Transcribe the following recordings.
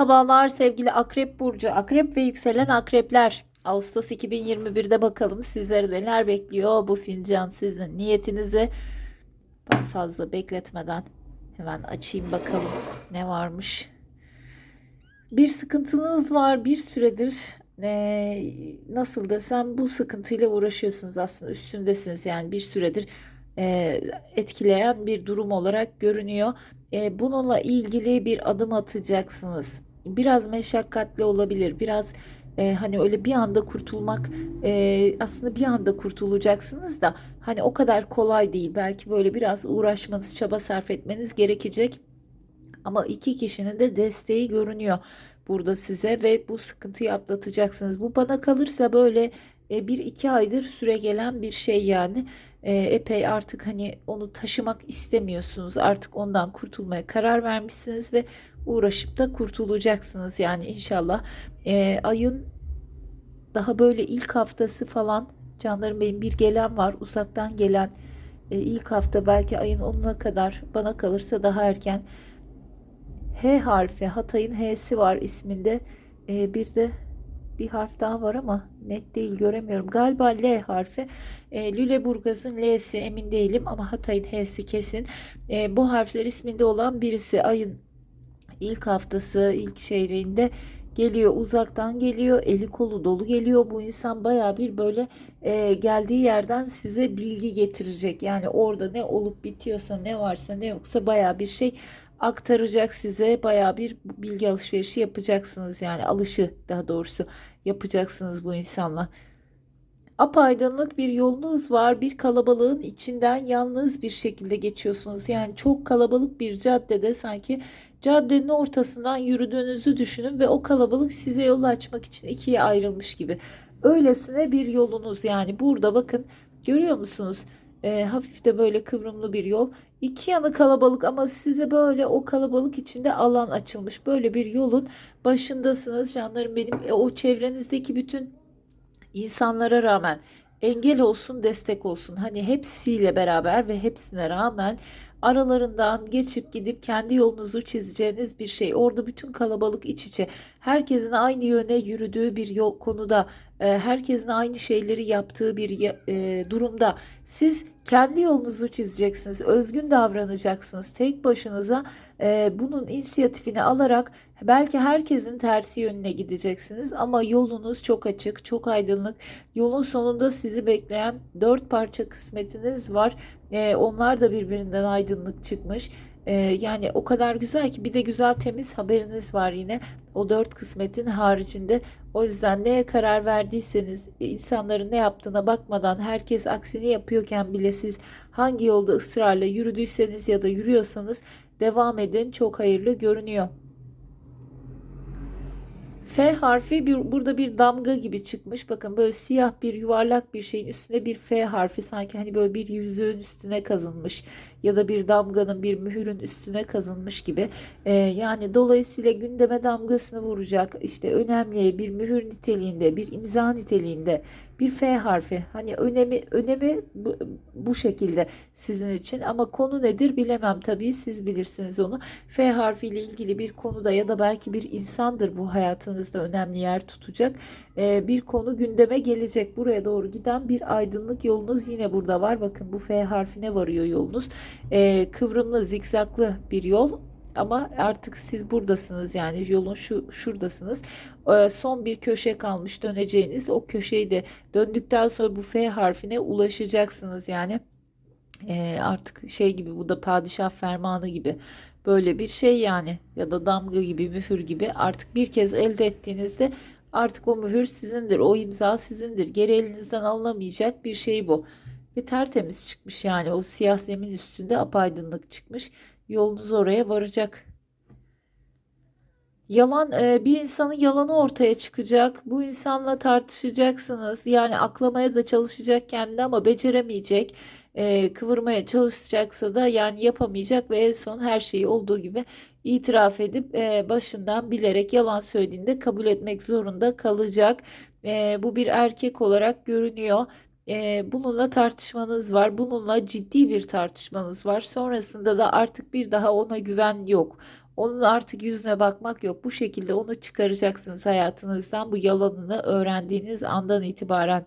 Merhabalar sevgili Akrep Burcu, Akrep ve yükselen Akrepler. Ağustos 2021'de bakalım sizleri neler bekliyor bu fincan sizin niyetinizi ben fazla bekletmeden hemen açayım bakalım ne varmış. Bir sıkıntınız var bir süredir eee, nasıl desem bu sıkıntıyla uğraşıyorsunuz aslında üstündesiniz yani bir süredir eee, etkileyen bir durum olarak görünüyor. Eee, bununla ilgili bir adım atacaksınız. Biraz meşakkatli olabilir biraz eee, hani öyle bir anda kurtulmak eee, aslında bir anda kurtulacaksınız da hani o kadar kolay değil belki böyle biraz uğraşmanız çaba sarf etmeniz gerekecek. Ama iki kişinin de desteği görünüyor burada size ve bu sıkıntıyı atlatacaksınız. Bu bana kalırsa böyle e, bir iki aydır süre gelen bir şey yani. E, epey artık hani onu taşımak istemiyorsunuz. Artık ondan kurtulmaya karar vermişsiniz ve uğraşıp da kurtulacaksınız yani inşallah. E, ayın daha böyle ilk haftası falan canlarım benim bir gelen var uzaktan gelen e, ilk hafta belki ayın 10'una kadar bana kalırsa daha erken H harfi Hatay'ın H'si var isminde. Ee, bir de bir harf daha var ama net değil göremiyorum. Galiba L harfi. Ee, Lüleburgaz'ın L'si emin değilim ama Hatay'ın H'si kesin. Ee, bu harfler isminde olan birisi ayın ilk haftası ilk çeyreğinde geliyor uzaktan geliyor eli kolu dolu geliyor bu insan baya bir böyle e, geldiği yerden size bilgi getirecek yani orada ne olup bitiyorsa ne varsa ne yoksa baya bir şey aktaracak size baya bir bilgi alışverişi yapacaksınız yani alışı daha doğrusu yapacaksınız bu insanla. Apaydınlık bir yolunuz var. Bir kalabalığın içinden yalnız bir şekilde geçiyorsunuz. Yani çok kalabalık bir caddede sanki caddenin ortasından yürüdüğünüzü düşünün ve o kalabalık size yol açmak için ikiye ayrılmış gibi. Öylesine bir yolunuz yani burada bakın görüyor musunuz? Ee, hafif de böyle kıvrımlı bir yol. İki yanı kalabalık ama size böyle o kalabalık içinde alan açılmış. Böyle bir yolun başındasınız canlarım benim. E, o çevrenizdeki bütün insanlara rağmen engel olsun, destek olsun. Hani hepsiyle beraber ve hepsine rağmen aralarından geçip gidip kendi yolunuzu çizeceğiniz bir şey. Orada bütün kalabalık iç içe. Herkesin aynı yöne yürüdüğü bir konuda, e, herkesin aynı şeyleri yaptığı bir e, durumda siz kendi yolunuzu çizeceksiniz. Özgün davranacaksınız. Tek başınıza e, bunun inisiyatifini alarak belki herkesin tersi yönüne gideceksiniz ama yolunuz çok açık, çok aydınlık. Yolun sonunda sizi bekleyen dört parça kısmetiniz var. E, onlar da birbirinden aydınlık çıkmış. E, yani o kadar güzel ki bir de güzel temiz haberiniz var yine o dört kısmetin haricinde. O yüzden neye karar verdiyseniz insanların ne yaptığına bakmadan herkes aksini yapıyorken bile siz hangi yolda ısrarla yürüdüyseniz ya da yürüyorsanız devam edin. Çok hayırlı görünüyor. F harfi bir, burada bir damga gibi çıkmış. Bakın böyle siyah bir yuvarlak bir şeyin üstüne bir F harfi sanki hani böyle bir yüzüğün üstüne kazınmış ya da bir damganın bir mühürün üstüne kazınmış gibi. Ee, yani dolayısıyla gündeme damgasını vuracak işte önemli bir mühür niteliğinde bir imza niteliğinde bir F harfi. Hani önemi önemi bu, bu şekilde sizin için ama konu nedir bilemem tabii siz bilirsiniz onu. F harfiyle ilgili bir konuda ya da belki bir insandır bu hayatınızda önemli yer tutacak. Ee, bir konu gündeme gelecek. Buraya doğru giden bir aydınlık yolunuz yine burada var. Bakın bu F harfine varıyor yolunuz. Ee, kıvrımlı, zikzaklı bir yol. Ama artık siz buradasınız yani yolun şu şuradasınız. Ee, son bir köşe kalmış döneceğiniz. O köşeyi de döndükten sonra bu F harfine ulaşacaksınız yani. Ee, artık şey gibi bu da padişah fermanı gibi. Böyle bir şey yani. Ya da damga gibi mühür gibi. Artık bir kez elde ettiğinizde artık o mühür sizindir. O imza sizindir. Geri elinizden alınamayacak bir şey bu ve tertemiz çıkmış yani o siyah zemin üstünde apaydınlık çıkmış yolunuz oraya varacak. Yalan e, bir insanın yalanı ortaya çıkacak. Bu insanla tartışacaksınız. Yani aklamaya da çalışacak kendini ama beceremeyecek. E, kıvırmaya çalışacaksa da yani yapamayacak ve en son her şeyi olduğu gibi itiraf edip e, başından bilerek yalan söylediğinde kabul etmek zorunda kalacak. Bu bir erkek olarak görünüyor. E, bununla tartışmanız var. Bununla ciddi bir tartışmanız var. Sonrasında da artık bir daha ona güven yok. Onun artık yüzüne bakmak yok. Bu şekilde onu çıkaracaksınız hayatınızdan bu yalanını öğrendiğiniz andan itibaren.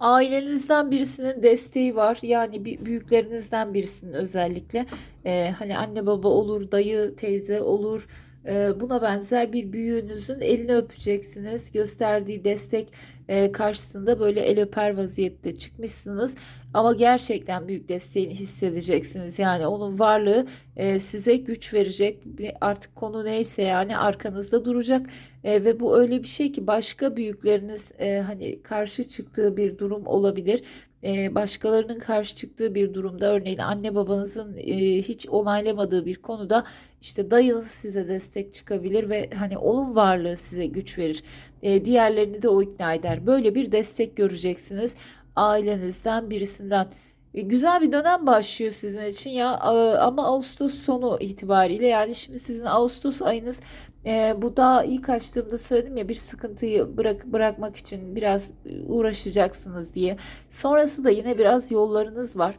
Ailenizden birisinin desteği var. Yani büyüklerinizden birisinin özellikle. Ee, hani anne baba olur, dayı, teyze olur. Ee, buna benzer bir büyüğünüzün elini öpeceksiniz. Gösterdiği destek e, karşısında böyle el öper vaziyette çıkmışsınız. Ama gerçekten büyük desteğini hissedeceksiniz. Yani onun varlığı e, size güç verecek. Artık konu neyse yani arkanızda duracak. E, ve bu öyle bir şey ki başka büyükleriniz hani karşı çıktığı bir durum olabilir. E, başkalarının karşı çıktığı bir durumda örneğin anne babanızın e, hiç onaylamadığı bir konuda işte dayınız size destek çıkabilir ve hani onun varlığı size güç verir. E, diğerlerini de o ikna eder. Böyle bir destek göreceksiniz ailenizden birisinden. E, Güzel bir dönem başlıyor sizin için ya A- ama Ağustos sonu itibariyle yani şimdi sizin Ağustos ayınız e, bu daha ilk açtığımda söyledim ya bir sıkıntıyı bırak bırakmak için biraz uğraşacaksınız diye. Sonrası da yine biraz yollarınız var.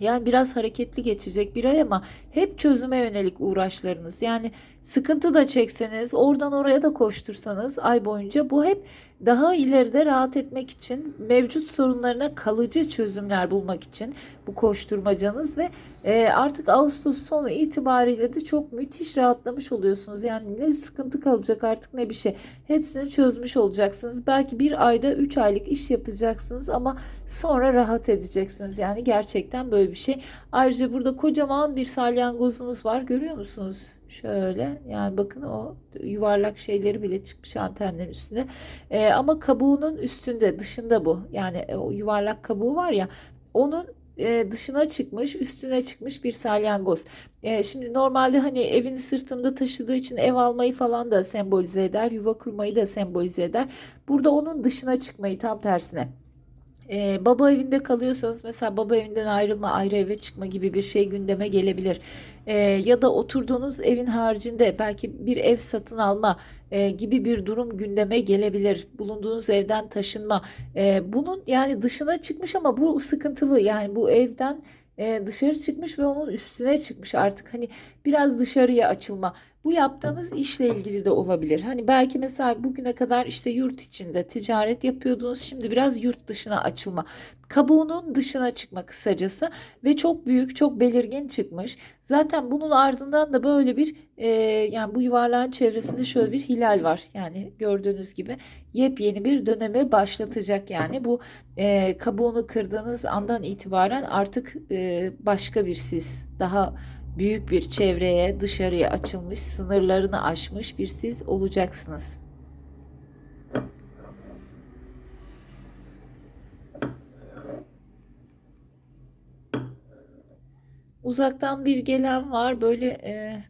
Yani biraz hareketli geçecek bir ay ama hep çözüme yönelik uğraşlarınız. Yani sıkıntı da çekseniz, oradan oraya da koştursanız ay boyunca bu hep daha ileride rahat etmek için, mevcut sorunlarına kalıcı çözümler bulmak için bu koşturmacanız ve e, artık Ağustos sonu itibariyle de çok müthiş rahatlamış oluyorsunuz. Yani ne sıkıntı kalacak artık ne bir şey. Hepsini çözmüş olacaksınız. Belki bir ayda 3 aylık iş yapacaksınız ama sonra rahat edeceksiniz. Yani gerçekten böyle bir şey. Ayrıca burada kocaman bir salyangozunuz var. Görüyor musunuz? Şöyle yani bakın o yuvarlak şeyleri bile çıkmış antenlerin üstünde. Ee, ama kabuğunun üstünde dışında bu. Yani e, o yuvarlak kabuğu var ya onun e, dışına çıkmış üstüne çıkmış bir salyangoz. E, şimdi normalde hani evini sırtında taşıdığı için ev almayı falan da sembolize eder. Yuva kurmayı da sembolize eder. Burada onun dışına çıkmayı tam tersine. Ee, baba evinde kalıyorsanız mesela baba evinden ayrılma, ayrı eve çıkma gibi bir şey gündeme gelebilir. Ee, ya da oturduğunuz evin haricinde belki bir ev satın alma e, gibi bir durum gündeme gelebilir. Bulunduğunuz evden taşınma. Ee, bunun yani dışına çıkmış ama bu sıkıntılı. Yani bu evden e, dışarı çıkmış ve onun üstüne çıkmış artık. Hani biraz dışarıya açılma. Bu yaptığınız işle ilgili de olabilir. Hani belki mesela bugüne kadar işte yurt içinde ticaret yapıyordunuz. Şimdi biraz yurt dışına açılma. Kabuğunun dışına çıkma kısacası ve çok büyük, çok belirgin çıkmış. Zaten bunun ardından da böyle bir e, yani bu yuvarlağın çevresinde şöyle bir hilal var. Yani gördüğünüz gibi yepyeni bir dönemi başlatacak yani bu e, kabuğunu kırdığınız andan itibaren artık e, başka bir siz daha büyük bir çevreye, dışarıya açılmış, sınırlarını aşmış bir siz olacaksınız. Uzaktan bir gelen var böyle e,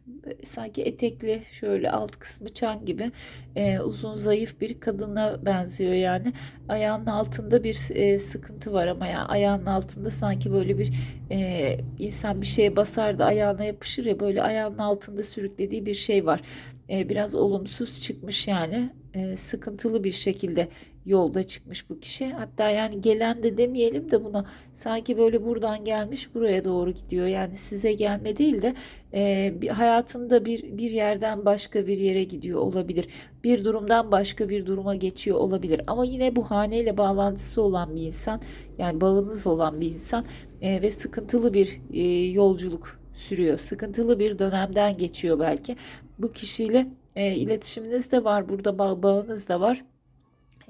sanki etekli şöyle alt kısmı çan gibi e, uzun zayıf bir kadına benziyor yani. Ayağının altında bir e, sıkıntı var ama ya ayağının altında sanki böyle bir e, insan bir şeye basar da ayağına yapışır ya böyle ayağının altında sürüklediği bir şey var. E, biraz olumsuz çıkmış yani E, sıkıntılı bir şekilde yolda çıkmış bu kişi. Hatta yani gelen de demeyelim de buna sanki böyle buradan gelmiş buraya doğru gidiyor. Yani size gelme değil de e, bir hayatında bir bir yerden başka bir yere gidiyor olabilir. Bir durumdan başka bir duruma geçiyor olabilir. Ama yine bu haneyle bağlantısı olan bir insan, yani bağınız olan bir insan e, ve sıkıntılı bir e, yolculuk sürüyor. Sıkıntılı bir dönemden geçiyor belki. Bu kişiyle e, iletişiminiz de var, burada bağ, bağınız da var.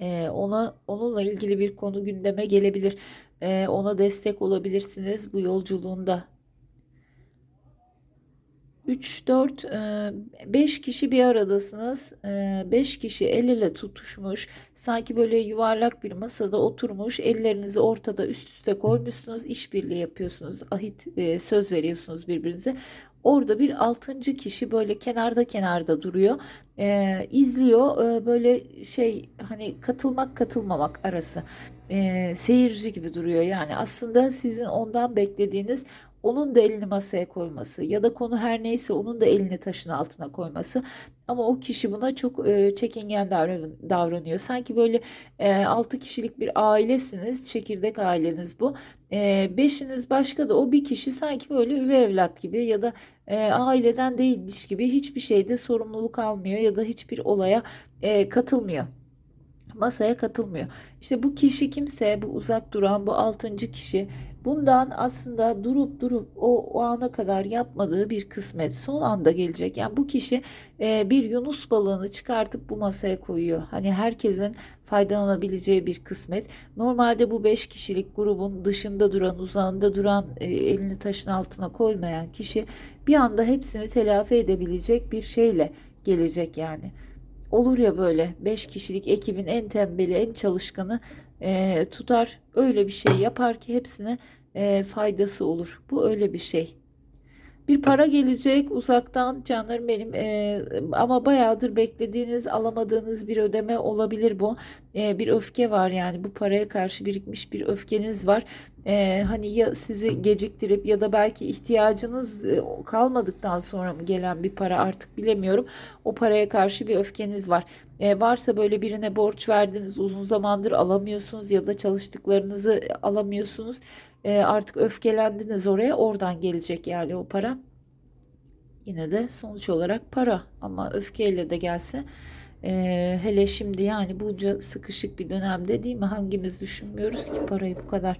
Ee, ona onunla ilgili bir konu gündeme gelebilir. Ee, ona destek olabilirsiniz bu yolculuğunda. 3, 4, 5 kişi bir aradasınız. 5 kişi el ele tutuşmuş. Sanki böyle yuvarlak bir masada oturmuş. Ellerinizi ortada üst üste koymuşsunuz. işbirliği yapıyorsunuz. Ahit e, söz veriyorsunuz birbirinize. Orada bir altıncı kişi böyle kenarda kenarda duruyor. E, izliyor. E, böyle şey hani katılmak katılmamak arası. E, seyirci gibi duruyor. Yani aslında sizin ondan beklediğiniz onun da elini masaya koyması ya da konu her neyse onun da elini taşın altına koyması. Ama o kişi buna çok e, çekingen davran- davranıyor. Sanki böyle e, 6 kişilik bir ailesiniz, çekirdek aileniz bu. E, beşiniz başka da o bir kişi sanki böyle üvey evlat gibi ya da e, aileden değilmiş gibi hiçbir şeyde sorumluluk almıyor ya da hiçbir olaya e, katılmıyor masaya katılmıyor. İşte bu kişi kimse, bu uzak duran bu altıncı kişi bundan aslında durup durup o, o ana kadar yapmadığı bir kısmet son anda gelecek. Yani bu kişi e, bir yunus balığını çıkartıp bu masaya koyuyor. Hani herkesin faydalanabileceği bir kısmet. Normalde bu beş kişilik grubun dışında duran, uzağında duran, e, elini taşın altına koymayan kişi bir anda hepsini telafi edebilecek bir şeyle gelecek yani olur ya böyle 5 kişilik ekibin en tembeli, en çalışkanı e, tutar öyle bir şey yapar ki hepsine e, faydası olur. Bu öyle bir şey. Bir para gelecek uzaktan canlarım benim e, ama bayağıdır beklediğiniz alamadığınız bir ödeme olabilir bu. E, bir öfke var yani bu paraya karşı birikmiş bir öfkeniz var. E, hani ya sizi geciktirip ya da belki ihtiyacınız e, kalmadıktan sonra mı gelen bir para artık bilemiyorum. O paraya karşı bir öfkeniz var. E, varsa böyle birine borç verdiniz uzun zamandır alamıyorsunuz ya da çalıştıklarınızı alamıyorsunuz. E, artık öfkelendiniz oraya oradan gelecek yani o para. Yine de sonuç olarak para ama öfkeyle de gelse e, hele şimdi yani bunca sıkışık bir dönemde değil mi hangimiz düşünmüyoruz ki parayı bu kadar.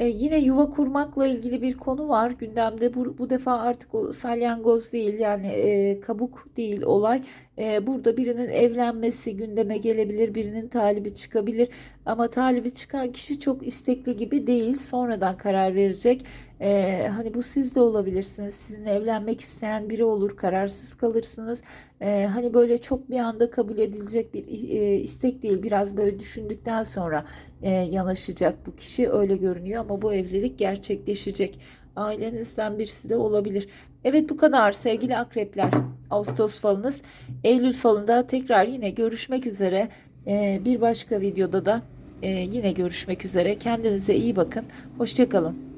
E, yine yuva kurmakla ilgili bir konu var gündemde. Bu, bu defa artık o salyangoz değil yani e, kabuk değil olay. E, burada birinin evlenmesi gündeme gelebilir, birinin talibi çıkabilir. Ama talibi çıkan kişi çok istekli gibi değil. Sonradan karar verecek. E, hani bu siz de olabilirsiniz. Sizinle evlenmek isteyen biri olur, kararsız kalırsınız. E, hani böyle çok bir anda kabul edilecek bir e, istek değil. Biraz böyle düşündükten sonra e, yanaşacak bu kişi öyle görünüyor ama bu evlilik gerçekleşecek. Ailenizden birisi de olabilir. Evet bu kadar sevgili akrepler. Ağustos falınız. Eylül falında tekrar yine görüşmek üzere. E, bir başka videoda da yine görüşmek üzere. Kendinize iyi bakın. Hoşçakalın.